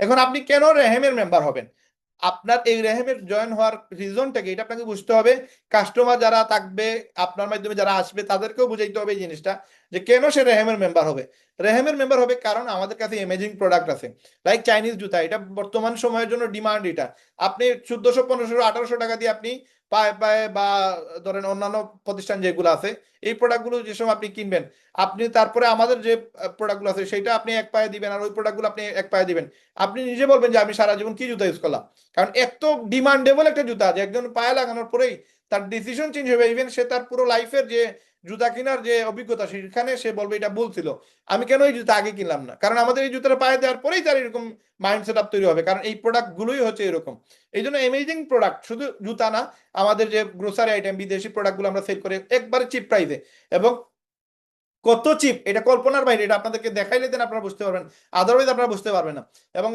এখন আপনি কেন রেহেমের মেম্বার হবেন? আপনার এই রেহেমের জয়েন হওয়ার রিজনটা কি? এটা আপনাকে বুঝতে হবে। কাস্টমার যারা থাকবে, আপনার মাধ্যমে যারা আসবে, তাদেরকেও বুঝাইতে হবে এই জিনিসটা যে কেন সে রেহেমের মেম্বার হবে। রেহেমের মেম্বার হবে কারণ আমাদের কাছে এমেজিং প্রোডাক্ট আছে। লাইক চাইনিজ জুতা, এটা বর্তমান সময়ের জন্য ডিমান্ড এটা। আপনি চোদ্দশো, পনেরোশো, আঠারোশো টাকা দিয়ে আপনি বা ধরেন অন্যান্য প্রতিষ্ঠান যেগুলো আছে, এই প্রোডাক্টগুলো যে সময় আপনি কিনবেন, আপনি তারপরে আমাদের যে প্রোডাক্টগুলো আছে সেটা আপনি এক পায়ে দিবেন আর ওই প্রোডাক্টগুলো আপনি এক পায়ে দিবেন। আপনি নিজে বলবেন যে, আমি সারা জীবন কি জুতা ইউজ করলাম? কারণ এত ডিমান্ডেবল একটা জুতা যে, একজন পায়ে লাগানোর পরেই তার ডিসিশন চেঞ্জ হবে ইভেন সে তার পুরো লাইফের যে জুতা কেনার যে অভিজ্ঞতা, সেখানে সে বলবে এটা বলছিল আমি কেন এই জুতা আগে কিনলাম না? কারণ আমাদের এই জুতাটা পায়ে দেওয়ার পরেই তার এরকম মাইন্ড সেট আপ তৈরি হবে, কারণ এই প্রোডাক্ট গুলোই হচ্ছে এরকম। এই জন্য এমেজিং প্রোডাক্ট শুধু জুতা না, আমাদের যে গ্রোসারি আইটেম বিদেশি প্রোডাক্টগুলো আমরা সেল করি একবারে চিপ প্রাইসে এবং কত চিপ? এটা কল্পনার বাইরে, এটা আপনাদেরকে দেখাইলে দেন আপনারা বুঝতে পারবেন। আদারওয়াইজ আপনারা বুঝতে পারবেন না। এবং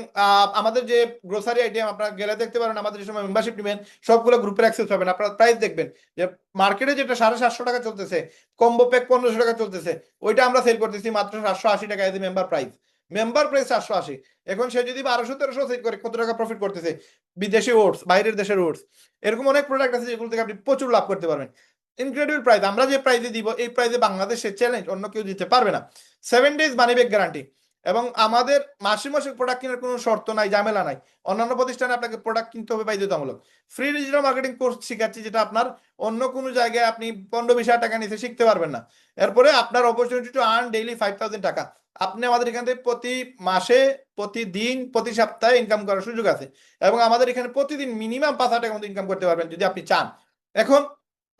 আমাদের যে গ্রোসারি আইটেম আপনারা গেলে দেখতে পারেন, আমাদের যে সময় মেম্বারশিপ নেবেন, সবগুলো গ্রুপের অ্যাক্সেস পাবেন। আপনারা প্রাইস দেখবেন যে মার্কেটে যেটা সাড়ে সাতশো টাকা চলতেছে কম্বো প্যাক পনেরোশো টাকা চলতেছে, ওইটা আমরা সেল করতেছি মাত্র সাতশো আশি টাকা এতে মেম্বার প্রাইস মেম্বার প্রাইস সাতশো আশি। এখন সে যদি বারোশো, তেরোশো সেল করে, কত টাকা প্রফিট করতেছে? বিদেশি ওটস বাইরের দেশের ওটস এরকম অনেক প্রোডাক্ট আছে যেগুলো থেকে আপনি প্রচুর লাভ করতে পারবেন। ইনক্রেডিবল প্রাইস আমরা যে প্রাইজে দিব, এই প্রাইজে বাংলাদেশে চ্যালেঞ্জ অন্য কেউ দিতে পারবে না। Seven days money back guarantee এবং আমাদের মাসে মাসে প্রোডাক্ট কেনার কোনো শর্ত নাই, ঝামেলা নাই। অন্যান্য প্রতিষ্ঠানে আপনাকে প্রোডাক্ট কিনতে হবে বাধ্যতামূলক। ফ্রি ডিজিটাল মার্কেটিং কোর্স শিখাচ্ছি যেটা আপনার অন্য কোনো জায়গায় আপনি পনেরো বিশ হাজার টাকা নিতে শিখতে পারবেন না। এরপরে আপনার opportunity to earn daily five thousand টাকা। আপনি আমাদের এখান থেকে প্রতি মাসে, প্রতিদিন, প্রতি সপ্তাহে ইনকাম করার সুযোগ আছে। এবং আমাদের এখানে প্রতিদিন মিনিমাম পাঁচ হাজার টাকার মতো ইনকাম করতে পারবেন যদি আপনি চান। এখন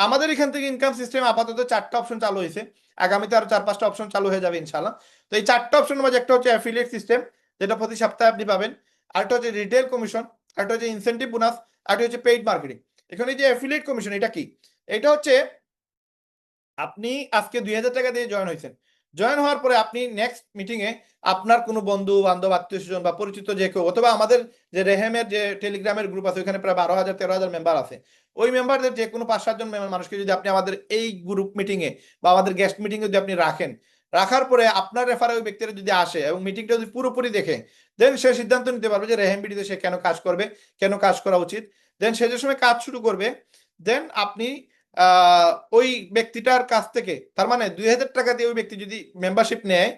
আমাদের এখান থেকে ইনকাম সিস্টেম আপাতত চারটা অপশন চালু হয়েছে। আগামীতে আরও চার পাঁচটা অপশন চালু হয়ে যাবে ইনশাল্লাহ তো এই চারটা অপশনের মাঝে একটা হচ্ছে অ্যাফিলিয়েট সিস্টেম যেটা প্রতি সপ্তাহে আপনি পাবেন। আরেকটা হচ্ছে রিটেল কমিশন আরেকটা হচ্ছে ইনসেন্টিভ বোনাস আরেকটা হচ্ছে পেইড মার্কেটিং এখানে যে অ্যাফিলিয়েট কমিশন এটা কি? এটা হচ্ছে আপনি আজকে দুই হাজার টাকা দিয়ে জয়েন হয়েছেন। জয়েন হওয়ার পরে আপনি নেক্সট মিটিং এ আপনার কোনো বন্ধু, বান্ধব, আত্মীয় স্বজন বা পরিচিত যে কেউ, অথবা আমাদের যে রেহেমের যে টেলিগ্রামের গ্রুপ আছে ওখানে প্রায় বারো হাজার, তেরো হাজার মেম্বার আছে। ওই মেম্বারদের যে কোনো পাঁচ সাতজন মানুষকে যদি আপনি আমাদের এই গ্রুপ মিটিং এ বা আমাদের গেস্ট মিটিং এ যদি আপনি রাখেন, রাখার পরে আপনার রেফারে ওই ব্যক্তিরা যদি আসে এবং মিটিংটা যদি পুরোপুরি দেখে দেন সে সিদ্ধান্ত নিতে পারবে যে রেহেম বিডিতে সে কেন কাজ করবে, কেন কাজ করা উচিত। দেন সে যে সময় কাজ শুরু করবে দেন আপনি ওই ব্যক্তিটার কাছ থেকে, তার মানে দুই হাজার টাকা দিয়ে ওই ব্যক্তি যদি মেম্বারশিপ নেয়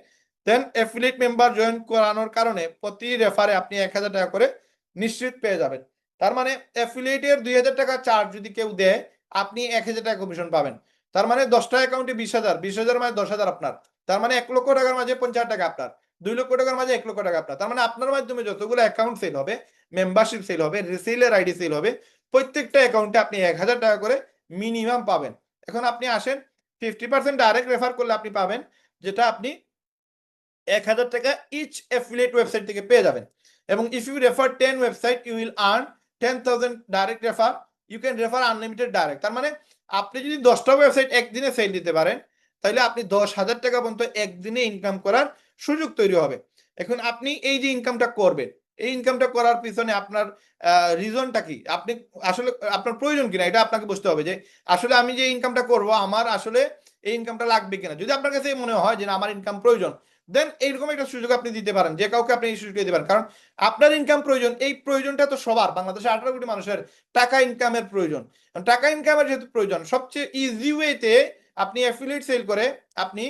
দেন অ্যাফিলিয়েট মেম্বার জয়েন করানোর কারণে প্রতি রেফারে আপনি এক হাজার টাকা করে নিশ্চিত পেয়ে যাবেন। তার মানে অ্যাফিলিয়েটের দুই হাজার টাকা চার্জ যদি কেউ দেয়, আপনি এক হাজার টাকা কমিশন পাবেন। তার মানে দশটা অ্যাকাউন্টে বিশ হাজার বিশ হাজার মানে দশ হাজার আপনার। তার মানে এক লক্ষ টাকার মাঝে পঞ্চাশ টাকা আপনার, দুই লক্ষ টাকার মাঝে এক লক্ষ টাকা আপনার। তার মানে আপনার মাধ্যমে যতগুলো অ্যাকাউন্ট সেল হবে মেম্বারশিপ সেল হবে রিসেলের আইডি সেল হবে, প্রত্যেকটা অ্যাকাউন্টে আপনি এক হাজার টাকা করে মিনিমাম পাবেন। এখন আপনি আসেন ফিফটি পার্সেন্ট ডাইরেক্ট রেফার করলে আপনি পাবেন, যেটা আপনি এক হাজার টাকা ইচ অ্যাফিলিয়েট ওয়েবসাইট থেকে পেয়ে যাবেন। এবং if you refer ten website you will earn ten thousand direct refer you can refer unlimited direct তার মানে আপনি যদি দশটা ওয়েবসাইট একদিনে সেল দিতে পারেন, তাহলে আপনি দশ হাজার টাকা পর্যন্ত একদিনে ইনকাম করার সুযোগ তৈরি হবে। এখন আপনি এই যে ইনকামটা করবেন এই ইনকামটা করার পিছনে আপনার রিজনটা কি? আপনি আসলে, আপনার প্রয়োজন কিনা? এটা আপনাকে বুঝতে হবে যে, আসলে আমি যে ইনকামটা করব, আমার আসলে এই ইনকামটা লাগবে কিনা? যদি আপনার কাছে মনে হয় যে আমার ইনকাম প্রয়োজন দেন এইরকম একটা সুযোগ আপনি দিতে পারেন, যে কাউকে আপনি এই সুযোগ দিতে পারেন। কারণ আপনার ইনকাম প্রয়োজন, এই প্রয়োজনটা তো সবার। বাংলাদেশে আঠারো কোটি মানুষের টাকা ইনকামের প্রয়োজন। টাকা ইনকামের যেহেতু প্রয়োজন, সবচেয়ে ইজি ওয়েতে আপনি অ্যাফিলিয়েট সেল করে আপনি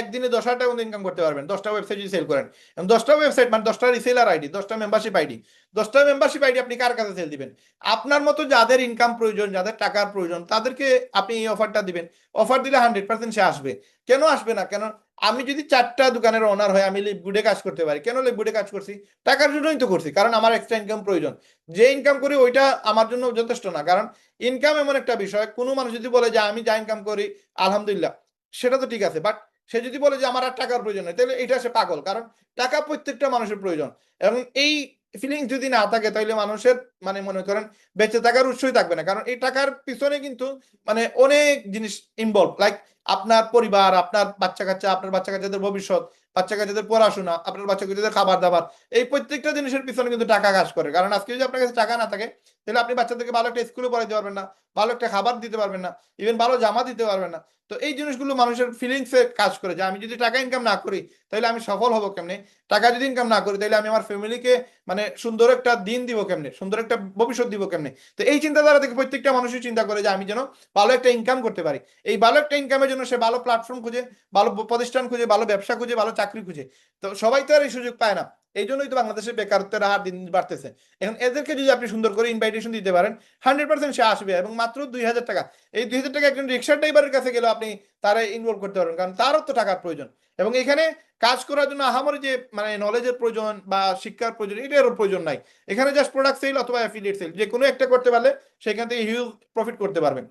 একদিনে দশ হাজার টাকা ইনকাম করতে পারবেন। দশটা ওয়েবসাইট যদি সেল করেন। দশটা ওয়েবসাইট মানে দশটা রিসেলার আইডি দশটা মেম্বারশিপ আইডি দশটা মেম্বারশিপ আইডি আপনি কার কাছে সেল দিবেন? আপনার মতো যাদের ইনকাম প্রয়োজন, যাদের টাকার প্রয়োজন, তাদেরকে আপনি এই অফারটা দিবেন। অফার দিলে হান্ড্রেড পার্সেন্ট সে আসবে। কেন আসবে না? কেন আমি যদি চারটা দোকানের ওনার হয় আমি লিপগুডে কাজ করতে পারি, কেন লিপগুডে কাজ করছি? টাকার জন্যই তো করছি, কারণ আমার এক্সট্রা ইনকাম প্রয়োজন। যে ইনকাম করি ওইটা আমার জন্য যথেষ্ট না, কারণ ইনকাম এমন একটা বিষয়, কোনো মানুষ যদি বলে যে আমি যা ইনকাম করি, আলহামদুলিল্লাহ সেটা তো ঠিক আছে বাট সে যদি বলে যে আমার আর টাকার প্রয়োজন নেই, তাহলে এটা সে পাগল, কারণ টাকা প্রত্যেকটা মানুষের প্রয়োজন। এবং এই ফিলিং যদি না থাকে, তাহলে মানুষের মানে মনে করেন বেঁচে থাকার উৎসই থাকবে না। কারণ এই টাকার পিছনে কিন্তু মানে অনেক জিনিস ইনভলভ লাইক আপনার পরিবার, আপনার বাচ্চা কাচ্চা আপনার বাচ্চা কাচ্চাদের ভবিষ্যৎ বাচ্চা কাচ্চাদের পড়াশোনা, আপনার বাচ্চা কাচ্চাদের খাবার দাবার এই প্রত্যেকটা জিনিসের পিছনে কিন্তু টাকা কাজ করে। কারণ আজকে যদি আপনার কাছে টাকা না থাকে, তাহলে আপনি বাচ্চাদেরকে ভালো একটা স্কুলে পড়াইতে পারবেন না, ভালো একটা খাবার দিতে পারবেন না ইভেন ভালো জামা দিতে পারবেন না। তো এই জিনিসগুলো মানুষের ফিলিংসে কাজ করে যে, আমি যদি টাকা ইনকাম না করি, তাহলে আমি সফল হব কেমনে? টাকা যদি ইনকাম না করি, তাহলে আমি আমার ফ্যামিলিকে মানে সুন্দর একটা দিন দিব কেমনে? সুন্দর একটা ভবিষ্যৎ দিব কেমনে? তো এই চিন্তাধারা থেকে প্রত্যেকটা মানুষই চিন্তা করে যে, আমি যেন ভালো একটা ইনকাম করতে পারি। এই ভালো একটা ইনকামের জন্য সে ভালো প্ল্যাটফর্ম খুঁজে, ভালো প্রতিষ্ঠান খুঁজে, ভালো ব্যবসা খুঁজে, ভালো চাকরি খুঁজে। তো সবাই তো আর এই সুযোগ পায় না। এই জন্যই তো বাংলাদেশের বেকারত্বের হার দিন বাড়তেছে। এখন এদেরকে যদি আপনি সুন্দর করে ইনভাইটেশন দিতে পারেন হান্ড্রেড পার্সেন্ট সে আসবে এবং মাত্র দুই হাজার টাকা। এই দুই হাজার টাকা একজন রিক্সা ড্রাইভারের কাছে গেলেও আপনি তারা ইনভলভ করতে পারবেন, কারণ তারও তো টাকার প্রয়োজন। এবং এখানে কাজ করার জন্য আহামরি যে মানে নলেজের প্রয়োজন বা শিক্ষার প্রয়োজন এটারও প্রয়োজন নাই। এখানে জাস্ট প্রোডাক্ট সেল অথবা অ্যাফিলিয়েট সেল যে কোনো একটা করতে পারলে সেখান থেকে হিউজ প্রফিট করতে পারবেন।